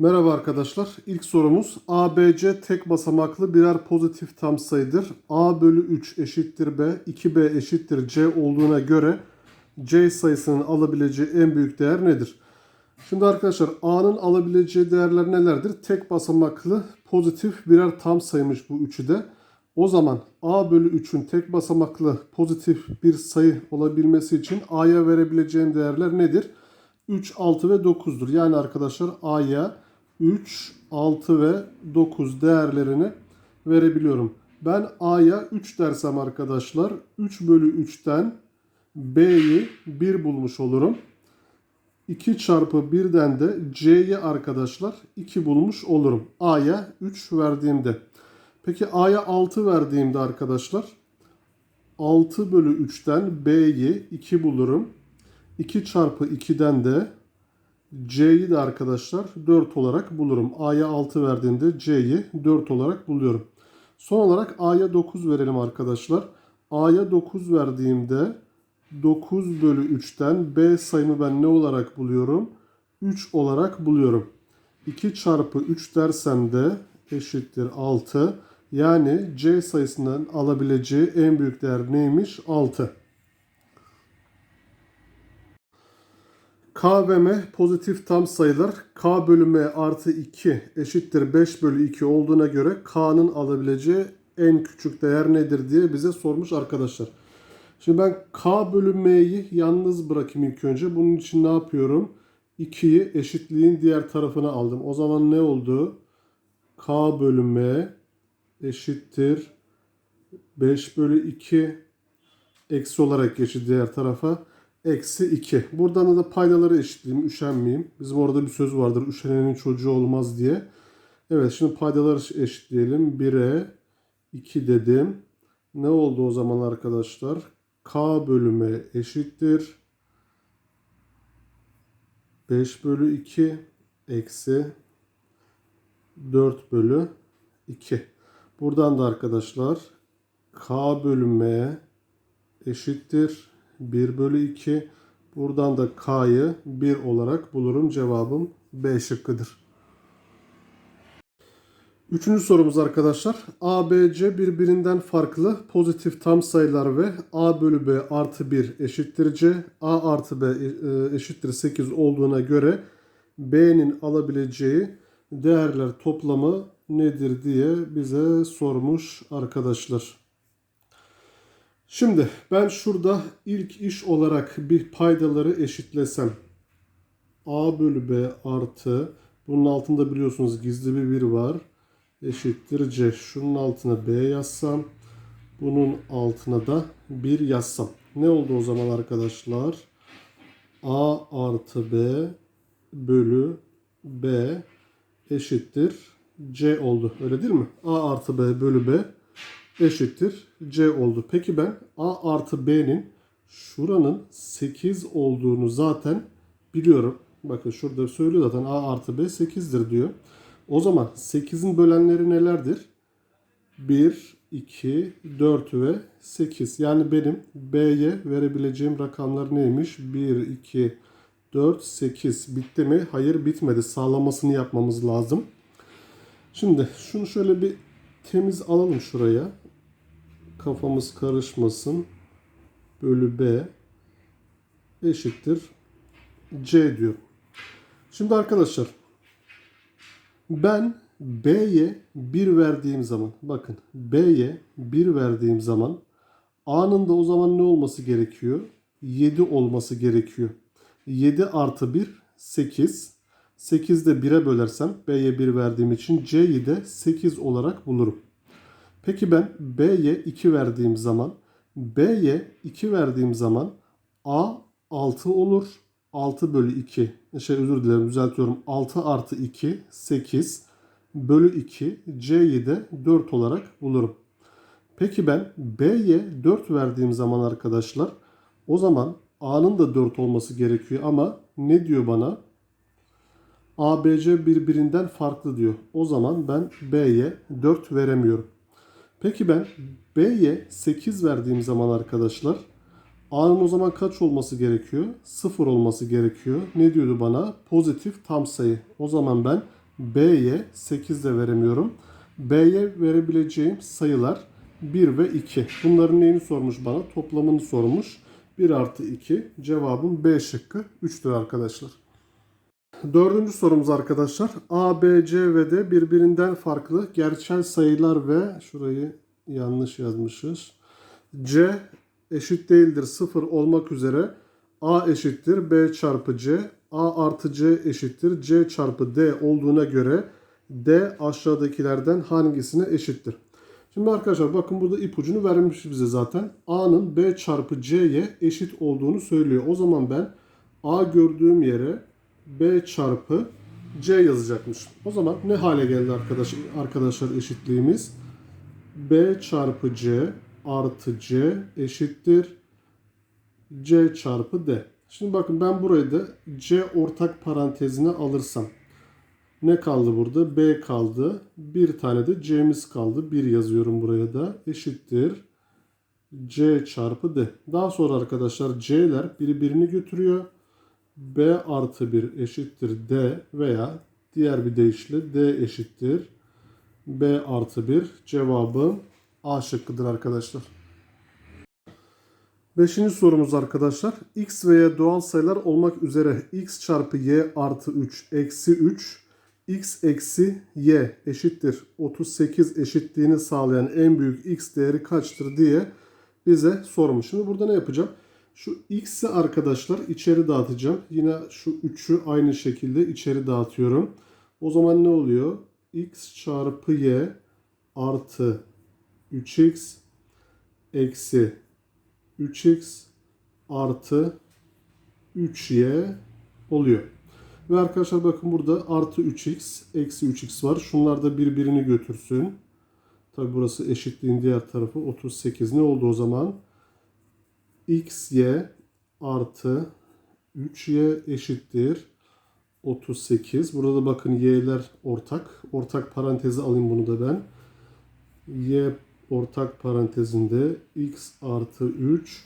Merhaba arkadaşlar. İlk sorumuz ABC tek basamaklı birer pozitif tam sayıdır. A bölü 3 eşittir B, 2B eşittir C olduğuna göre C sayısının alabileceği en büyük değer nedir? Şimdi arkadaşlar A'nın alabileceği değerler nelerdir? Tek basamaklı pozitif birer tam sayıymış bu üçü de. O zaman A bölü 3'ün tek basamaklı pozitif bir sayı olabilmesi için A'ya verebileceğim değerler nedir? 3, 6 ve 9'dur. Yani arkadaşlar A'ya 3, 6 ve 9 değerlerini verebiliyorum. Ben A'ya 3 dersem arkadaşlar 3 bölü 3'ten B'yi 1 bulmuş olurum. 2 çarpı 1'den de C'yi arkadaşlar 2 bulmuş olurum. A'ya 3 verdiğimde. Peki A'ya 6 verdiğimde arkadaşlar 6 bölü 3'ten B'yi 2 bulurum. 2 çarpı 2'den de C'yi de arkadaşlar 4 olarak bulurum. A'ya 6 verdiğimde C'yi 4 olarak buluyorum. Son olarak A'ya 9 verelim arkadaşlar. A'ya 9 verdiğimde 9 bölü 3'ten B sayımı ben ne olarak buluyorum? 3 olarak buluyorum. 2 çarpı 3 dersem de eşittir 6. Yani C sayısından alabileceği en büyük değer neymiş? 6. K ve pozitif tam sayılar. K bölü M artı 2 eşittir 5 bölü 2 olduğuna göre K'nın alabileceği en küçük değer nedir diye bize sormuş arkadaşlar. Şimdi ben K bölü M'yi yalnız bırakayım ilk önce. Bunun için ne yapıyorum? 2'yi eşitliğin diğer tarafına aldım. O zaman ne oldu? K bölü M eşittir 5 bölü 2 eksi olarak geçti diğer tarafa. Eksi 2. Buradan da paydaları eşitleyeyim. Üşenmeyeyim. Bizim orada bir söz vardır. Üşenenin çocuğu olmaz diye. Evet şimdi paydaları eşitleyelim. 1'e 2 dedim. Ne oldu o zaman arkadaşlar? K bölüme eşittir. 5 bölü 2 eksi 4 bölü 2. Buradan da arkadaşlar K bölüme eşittir. 1 bölü 2. Buradan da K'yı 1 olarak bulurum. Cevabım B şıkkıdır. Üçüncü sorumuz arkadaşlar. A, B, C birbirinden farklı pozitif tam sayılar ve A bölü B artı 1 eşittir C. A artı B e, eşittir 8 olduğuna göre B'nin alabileceği değerler toplamı nedir diye bize sormuş arkadaşlar. Şimdi ben şurada ilk iş olarak bir paydaları eşitlesem. A bölü B artı bunun altında biliyorsunuz gizli bir 1 var. Eşittir C. Şunun altına B yazsam. Bunun altına da 1 yazsam. Ne oldu o zaman arkadaşlar? A artı B bölü B eşittir C oldu. Öyle değil mi? A artı B bölü B eşittir C oldu. Peki ben A artı B'nin şuranın 8 olduğunu zaten biliyorum. Bakın şurada söylüyor zaten A artı B 8'dir diyor. O zaman 8'in bölenleri nelerdir? 1, 2, 4 ve 8. Yani benim B'ye verebileceğim rakamlar neymiş? 1, 2, 4, 8. Bitti mi? Hayır bitmedi. Sağlamasını yapmamız lazım. Şimdi şunu şöyle bir temiz alalım şuraya. Kafamız karışmasın. Bölü B eşittir C diyor. Şimdi arkadaşlar ben B'ye 1 verdiğim zaman bakın B'ye 1 verdiğim zaman A'nın da o zaman ne olması gerekiyor? 7 olması gerekiyor. 7 artı 1 8. 8 de 1'e bölersem B'ye 1 verdiğim için C'yi de 8 olarak bulurum. Peki ben B'ye 2 verdiğim zaman B'ye 2 verdiğim zaman A 6 olur. 6 bölü 2 şey özür dilerim düzeltiyorum 6 artı 2 8 bölü 2 C'yi de 4 olarak bulurum. Peki ben B'ye 4 verdiğim zaman arkadaşlar o zaman A'nın da 4 olması gerekiyor ama ne diyor bana? ABC birbirinden farklı diyor. O zaman ben B'ye 4 veremiyorum. Peki ben B'ye 8 verdiğim zaman arkadaşlar A'nın o zaman kaç olması gerekiyor? 0 olması gerekiyor. Ne diyordu bana? Pozitif tam sayı. O zaman ben B'ye 8 de veremiyorum. B'ye verebileceğim sayılar 1 ve 2. Bunların neyini sormuş bana? Toplamını sormuş. 1 artı 2. Cevabım B şıkkı 3'tür arkadaşlar. Dördüncü sorumuz arkadaşlar. A, B, C ve D birbirinden farklı gerçel sayılar ve şurayı yanlış yazmışız. C eşit değildir 0 olmak üzere A eşittir B çarpı C. A artı C eşittir C çarpı D olduğuna göre D aşağıdakilerden hangisine eşittir? Şimdi arkadaşlar bakın burada ipucunu vermiş bize zaten. A'nın B çarpı C'ye eşit olduğunu söylüyor. O zaman ben A gördüğüm yere B çarpı C yazacakmış. O zaman ne hale geldi arkadaş, arkadaşlar eşitliğimiz? B çarpı C artı C eşittir C çarpı D. Şimdi bakın ben burayı da C ortak parantezine alırsam ne kaldı burada? B kaldı. Bir tane de C'miz kaldı. 1 yazıyorum buraya da. Eşittir. C çarpı D. Daha sonra arkadaşlar C'ler birbirini götürüyor. B artı 1 eşittir D veya diğer bir deyişle D eşittir. B artı 1 cevabım A şıkkıdır arkadaşlar. Beşinci sorumuz arkadaşlar. X ve Y doğal sayılar olmak üzere x çarpı y artı 3 eksi 3 x eksi y eşittir 38 eşitliğini sağlayan en büyük x değeri kaçtır diye bize sormuş. Şimdi burada ne yapacağım? Şu x'i arkadaşlar içeri dağıtacağım. Yine şu 3'ü aynı şekilde içeri dağıtıyorum. O zaman ne oluyor? x çarpı y artı 3x eksi 3x artı 3y oluyor. Ve arkadaşlar bakın burada artı 3x eksi 3x var. Şunlar da birbirini götürsün. Tabi burası eşitliğin diğer tarafı 38. Ne oldu o zaman? Xy artı 3y eşittir 38. Burada bakın y'ler ortak. Ortak parantezi alayım bunu da ben. y ortak parantezinde x artı 3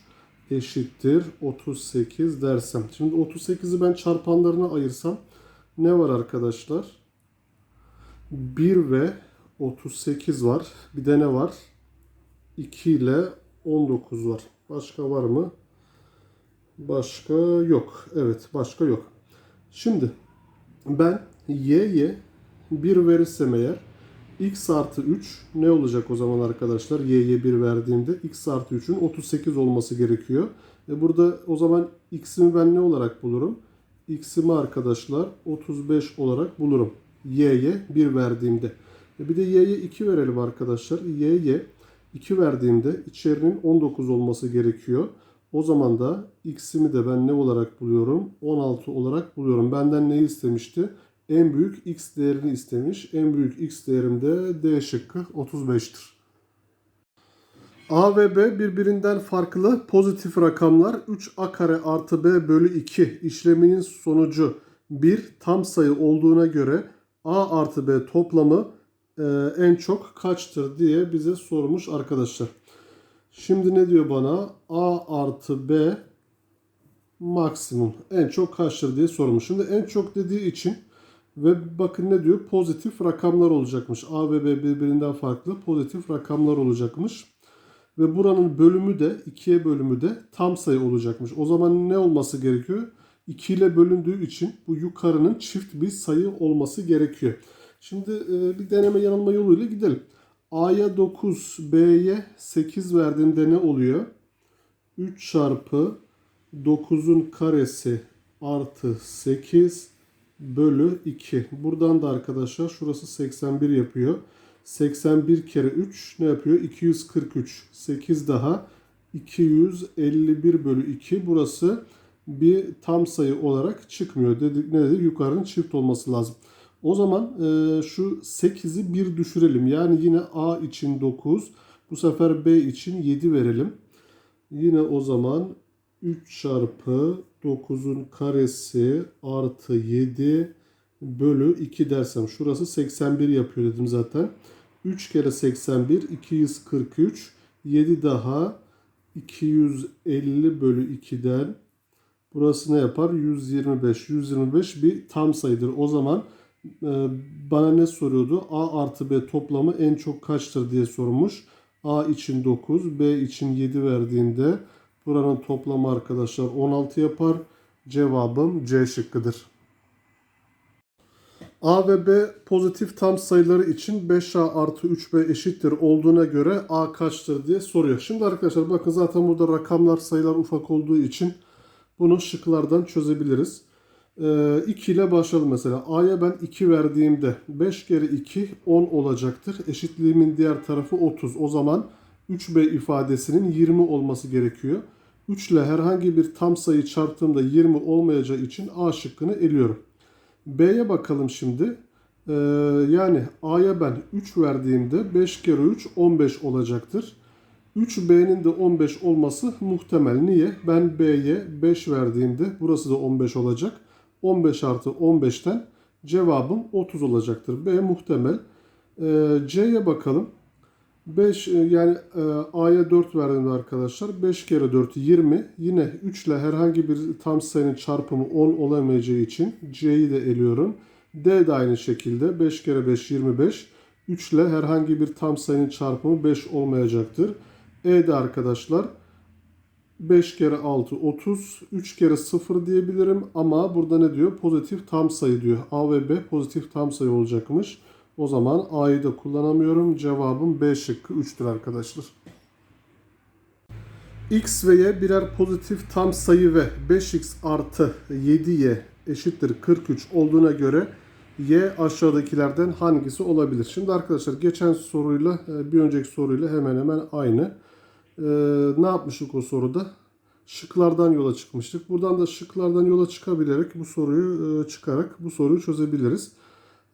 eşittir 38 dersem. Şimdi 38'i ben çarpanlarına ayırsam ne var arkadaşlar? 1 ve 38 var. Bir de ne var? 2 ile 19 var. Başka var mı? Başka yok. Evet başka yok. Şimdi ben y'ye 1 verirsem eğer x artı 3 ne olacak o zaman arkadaşlar? y'ye 1 verdiğimde x artı 3'ün 38 olması gerekiyor. E burada o zaman x'imi ben ne olarak bulurum? x'imi arkadaşlar 35 olarak bulurum. y'ye 1 verdiğimde. E bir de y'ye 2 verelim arkadaşlar. y'ye 2 verdiğimde içerinin 19 olması gerekiyor. O zaman da x'imi de ben ne olarak buluyorum? 16 olarak buluyorum. Benden ne istemişti? En büyük x değerini istemiş. En büyük x değerim de D şıkkı 35'tir. A ve B birbirinden farklı pozitif rakamlar 3a kare artı b bölü 2 işleminin sonucu bir tam sayı olduğuna göre a artı b toplamı e, en çok kaçtır diye bize sormuş arkadaşlar. Şimdi ne diyor bana? a artı b maksimum en çok kaçtır diye sormuş. Şimdi en çok dediği için ve bakın ne diyor? Pozitif rakamlar olacakmış. A ve B birbirinden farklı pozitif rakamlar olacakmış. Ve buranın bölümü de ikiye bölümü de tam sayı olacakmış. O zaman ne olması gerekiyor? 2 ile bölündüğü için bu yukarının çift bir sayı olması gerekiyor. Şimdi e, bir deneme yanılma yoluyla gidelim. A'ya 9, B'ye 8 verdiğimde ne oluyor? 3 çarpı 9'un karesi artı 8 bölü 2. Buradan da arkadaşlar şurası 81 yapıyor. 81 kere 3 ne yapıyor? 243. 8 daha 251 bölü 2. Burası bir tam sayı olarak çıkmıyor. Dedik, ne dedik? Yukarının çift olması lazım. O zaman e, şu 8'i bir düşürelim. Yani yine A için 9. Bu sefer B için 7 verelim. Yine o zaman 3 çarpı 9'un karesi artı 7 bölü 2 dersem şurası 81 yapıyor dedim zaten. 3 kere 81 243 7 daha 250 bölü 2'den burası ne yapar? 125. 125 bir tam sayıdır. O zaman bana ne soruyordu? A artı B toplamı en çok kaçtır diye sormuş. A için 9, B için 7 verdiğinde buranın toplamı arkadaşlar 16 yapar. Cevabım C şıkkıdır. A ve B pozitif tam sayıları için 5A artı 3B eşittir olduğuna göre A kaçtır diye soruyor. Şimdi arkadaşlar bakın zaten burada rakamlar sayılar ufak olduğu için bunu şıklardan çözebiliriz. Ee, 2 ile başlayalım mesela. A'ya ben 2 verdiğimde 5 kere 2 10 olacaktır. Eşitliğimin diğer tarafı 30. O zaman 3B ifadesinin 20 olması gerekiyor. 3 ile herhangi bir tam sayı çarptığımda 20 olmayacağı için A şıkkını eliyorum. B'ye bakalım şimdi. Ee, yani A'ya ben 3 verdiğimde 5 kere 3 15 olacaktır. 3B'nin de 15 olması muhtemel. Niye? Ben B'ye 5 verdiğimde burası da 15 olacak. 15 artı 15'ten cevabım 30 olacaktır. B muhtemel. Ee, C'ye bakalım. 5 e, yani e, A'ya 4 verdiğimde arkadaşlar 5 kere 4 20. Yine 3 ile herhangi bir tam sayının çarpımı 10 olamayacağı için C'yi de eliyorum. D de aynı şekilde 5 kere 5 25. 3 ile herhangi bir tam sayının çarpımı 5 olmayacaktır. E de arkadaşlar 5 kere 6 30. 3 kere 0 diyebilirim ama burada ne diyor? Pozitif tam sayı diyor. A ve B pozitif tam sayı olacakmış. O zaman A'yı da kullanamıyorum. Cevabım B şıkkı 3'tür arkadaşlar. X ve Y birer pozitif tam sayı ve 5x artı 7y eşittir 43 olduğuna göre y aşağıdakilerden hangisi olabilir? Şimdi arkadaşlar geçen soruyla e, bir önceki soruyla hemen hemen aynı. Ee, ne yapmıştık o soruda? Şıklardan yola çıkmıştık. Buradan da şıklardan yola çıkabilerek bu soruyu e, çıkarak bu soruyu çözebiliriz.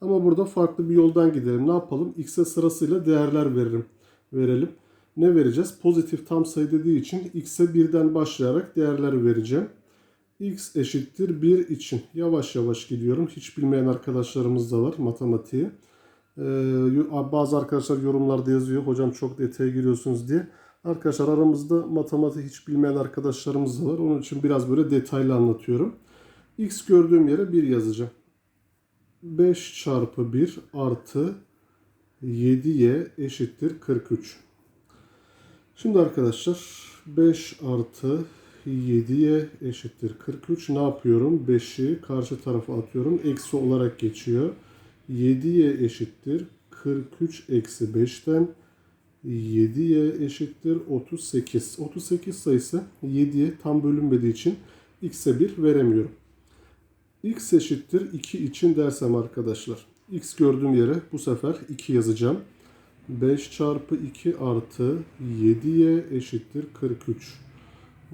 Ama burada farklı bir yoldan gidelim. Ne yapalım? X'e sırasıyla değerler veririm. Verelim. Ne vereceğiz? Pozitif tam sayı dediği için X'e birden başlayarak değerler vereceğim. X eşittir 1 için. Yavaş yavaş gidiyorum. Hiç bilmeyen arkadaşlarımız da var matematiği. Ee, bazı arkadaşlar yorumlarda yazıyor. Hocam çok detaya giriyorsunuz diye. Arkadaşlar aramızda matematik hiç bilmeyen arkadaşlarımız da var. Onun için biraz böyle detaylı anlatıyorum. X gördüğüm yere 1 yazacağım. 5 çarpı 1 artı 7y eşittir 43. Şimdi arkadaşlar 5 artı 7y eşittir 43. Ne yapıyorum? 5'i karşı tarafa atıyorum. Eksi olarak geçiyor. 7y eşittir 43 eksi 5'ten 7y eşittir 38. 38 sayısı 7'ye tam bölünmediği için x'e 1 veremiyorum. x eşittir 2 için dersem arkadaşlar. x gördüğüm yere bu sefer 2 yazacağım. 5 çarpı 2 artı 7y eşittir 43.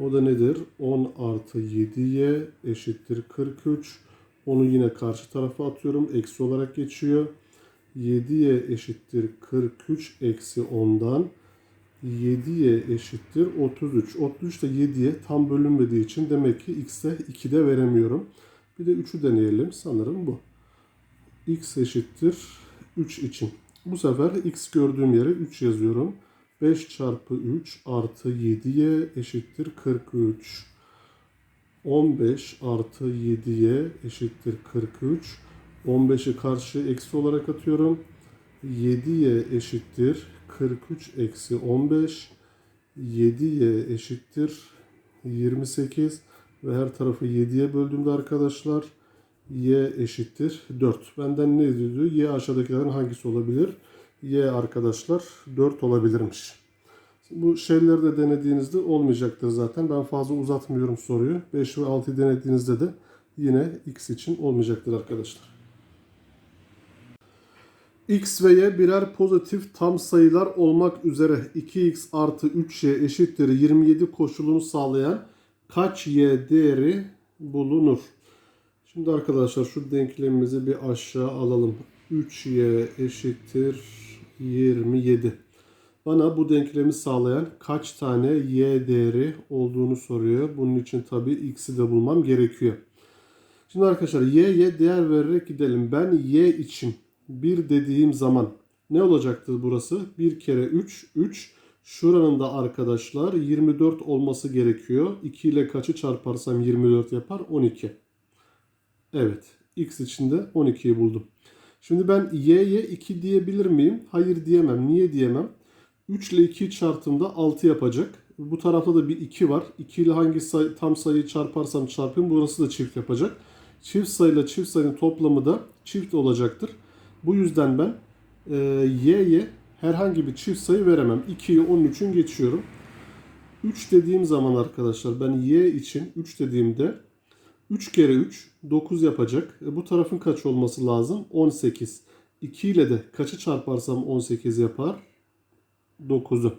O da nedir? 10 artı 7y eşittir 43. Onu yine karşı tarafa atıyorum. Eksi olarak geçiyor. 7y eşittir 43 eksi 10'dan 7y eşittir 33. 33 de 7'ye tam bölünmediği için demek ki x'e 2'de veremiyorum. Bir de 3'ü deneyelim. Sanırım bu. x eşittir 3 için. Bu sefer x gördüğüm yere 3 yazıyorum. 5 çarpı 3 artı 7y eşittir 43. 15 artı 7y eşittir 43. 15'i karşı eksi olarak atıyorum. 7y eşittir 43 eksi 15. 7y eşittir 28 ve her tarafı 7'ye böldüğümde arkadaşlar y eşittir 4. Benden ne diyordu? Y aşağıdakilerin hangisi olabilir? Y arkadaşlar 4 olabilirmiş. Bu şeyleri de denediğinizde olmayacaktır zaten. Ben fazla uzatmıyorum soruyu. 5 ve 6 denediğinizde de yine x için olmayacaktır arkadaşlar. X ve y birer pozitif tam sayılar olmak üzere 2x artı 3y eşittir 27 koşulunu sağlayan kaç y değeri bulunur? Şimdi arkadaşlar şu denklemimizi bir aşağı alalım. 3y eşittir 27. Bana bu denklemi sağlayan kaç tane y değeri olduğunu soruyor. Bunun için tabi x'i de bulmam gerekiyor. Şimdi arkadaşlar y'ye değer vererek gidelim. Ben y için 1 dediğim zaman ne olacaktır burası? 1 kere 3, 3. Şuranın da arkadaşlar 24 olması gerekiyor. 2 ile kaçı çarparsam 24 yapar? 12. Evet. X için de 12'yi buldum. Şimdi ben y'ye 2 diyebilir miyim? Hayır diyemem. Niye diyemem? 3 ile 2 çarptığımda 6 yapacak. Bu tarafta da bir 2 var. 2 ile hangi sayı, tam sayıyı çarparsam çarpayım burası da çift yapacak. Çift sayıyla çift sayının toplamı da çift olacaktır. Bu yüzden ben e, y'ye herhangi bir çift sayı veremem. 2'yi 13'ün geçiyorum. 3 dediğim zaman arkadaşlar ben y için 3 dediğimde 3 kere 3 9 yapacak. E, bu tarafın kaç olması lazım? 18. 2 ile de kaçı çarparsam 18 yapar? 9'u.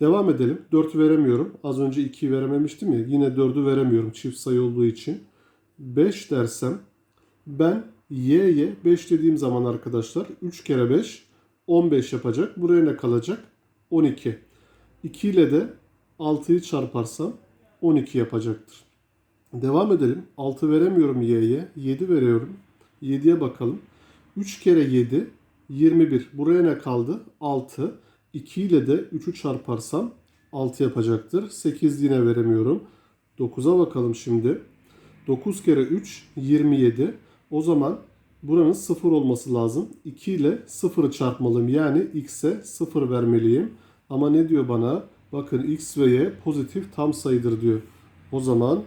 Devam edelim. 4 veremiyorum. Az önce 2'yi verememiştim ya. Yine 4'ü veremiyorum çift sayı olduğu için. 5 dersem ben y'ye 5 dediğim zaman arkadaşlar 3 kere 5 15 yapacak. Buraya ne kalacak? 12. 2 ile de 6'yı çarparsam 12 yapacaktır. Devam edelim. 6 veremiyorum y'ye. 7 veriyorum. 7'ye bakalım. 3 kere 7 21. Buraya ne kaldı? 6. 2 ile de 3'ü çarparsam 6 yapacaktır. 8 yine veremiyorum. 9'a bakalım şimdi. 9 kere 3 27. O zaman buranın 0 olması lazım. 2 ile 0'ı çarpmalıyım. Yani x'e 0 vermeliyim. Ama ne diyor bana? Bakın x ve y pozitif tam sayıdır diyor. O zaman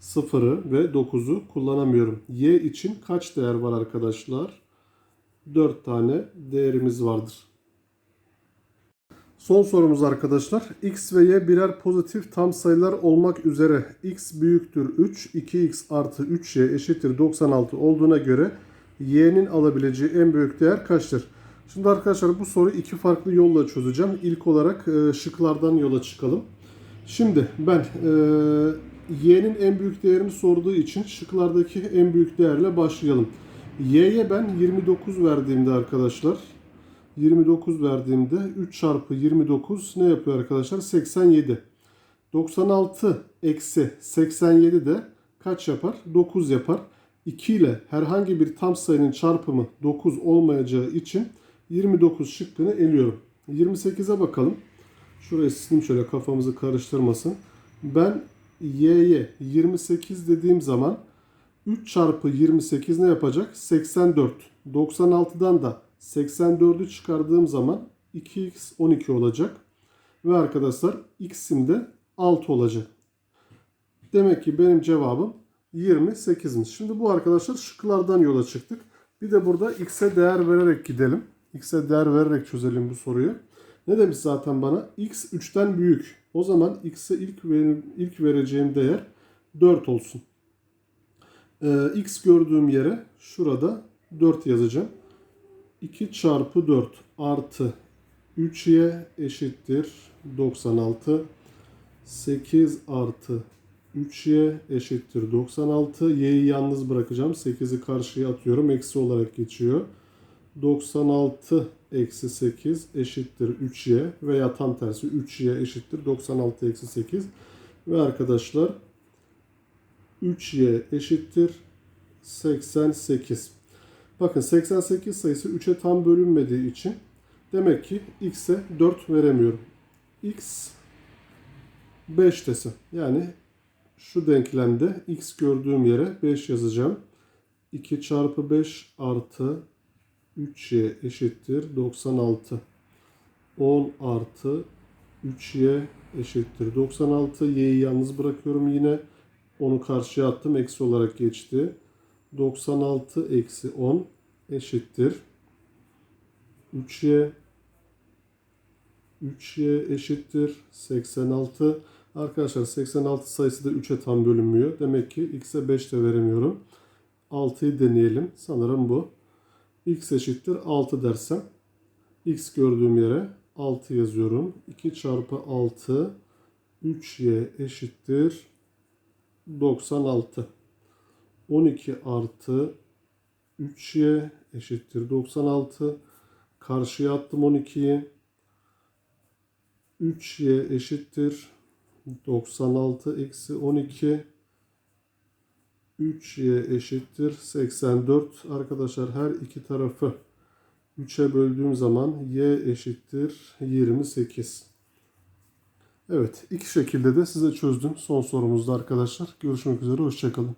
0'ı ve 9'u kullanamıyorum. Y için kaç değer var arkadaşlar? 4 tane değerimiz vardır. Son sorumuz arkadaşlar. X ve Y birer pozitif tam sayılar olmak üzere x büyüktür 3, 2x artı 3y eşittir 96 olduğuna göre y'nin alabileceği en büyük değer kaçtır? Şimdi arkadaşlar bu soruyu iki farklı yolla çözeceğim. İlk olarak e, şıklardan yola çıkalım. Şimdi ben e, y'nin en büyük değerini sorduğu için şıklardaki en büyük değerle başlayalım. y'ye ben 29 verdiğimde arkadaşlar 29 verdiğimde 3 çarpı 29 ne yapıyor arkadaşlar? 87. 96 eksi 87 de kaç yapar? 9 yapar. 2 ile herhangi bir tam sayının çarpımı 9 olmayacağı için 29 şıkkını eliyorum. 28'e bakalım. Şurayı sileyim şöyle kafamızı karıştırmasın. Ben y'ye 28 dediğim zaman 3 çarpı 28 ne yapacak? 84. 96'dan da 84'ü çıkardığım zaman 2x 12 olacak. Ve arkadaşlar x'im de 6 olacak. Demek ki benim cevabım 28'miş. Şimdi bu arkadaşlar şıklardan yola çıktık. Bir de burada x'e değer vererek gidelim. X'e değer vererek çözelim bu soruyu. Ne demiş zaten bana? X 3'ten büyük. O zaman x'e ilk, ilk vereceğim değer 4 olsun. Ee, x gördüğüm yere şurada 4 yazacağım. 2 çarpı 4 artı 3y eşittir 96. 8 artı 3y eşittir 96. Y'yi yalnız bırakacağım. 8'i karşıya atıyorum. Eksi olarak geçiyor. 96 eksi 8 eşittir 3y veya tam tersi 3y eşittir 96 eksi 8. Ve arkadaşlar 3y eşittir 88. Bakın 88 sayısı 3'e tam bölünmediği için demek ki x'e 4 veremiyorum. x 5 desem. Yani şu denklemde x gördüğüm yere 5 yazacağım. 2 çarpı 5 artı 3y eşittir 96. 10 artı 3y eşittir 96. y'yi yalnız bırakıyorum yine. Onu karşıya attım. Eksi olarak geçti. 96 eksi 10 eşittir. 3y 3y eşittir 86. Arkadaşlar 86 sayısı da 3'e tam bölünmüyor. Demek ki x'e 5 de veremiyorum. 6'yı deneyelim. Sanırım bu. x eşittir 6 dersem x gördüğüm yere 6 yazıyorum. 2 çarpı 6 3y eşittir 96. 12 artı 3y eşittir 96. Karşıya attım 12'yi. 3y eşittir 96 eksi 12. 3y eşittir 84. Arkadaşlar her iki tarafı 3'e böldüğüm zaman y eşittir 28. Evet iki şekilde de size çözdüm son sorumuzda arkadaşlar. Görüşmek üzere hoşçakalın.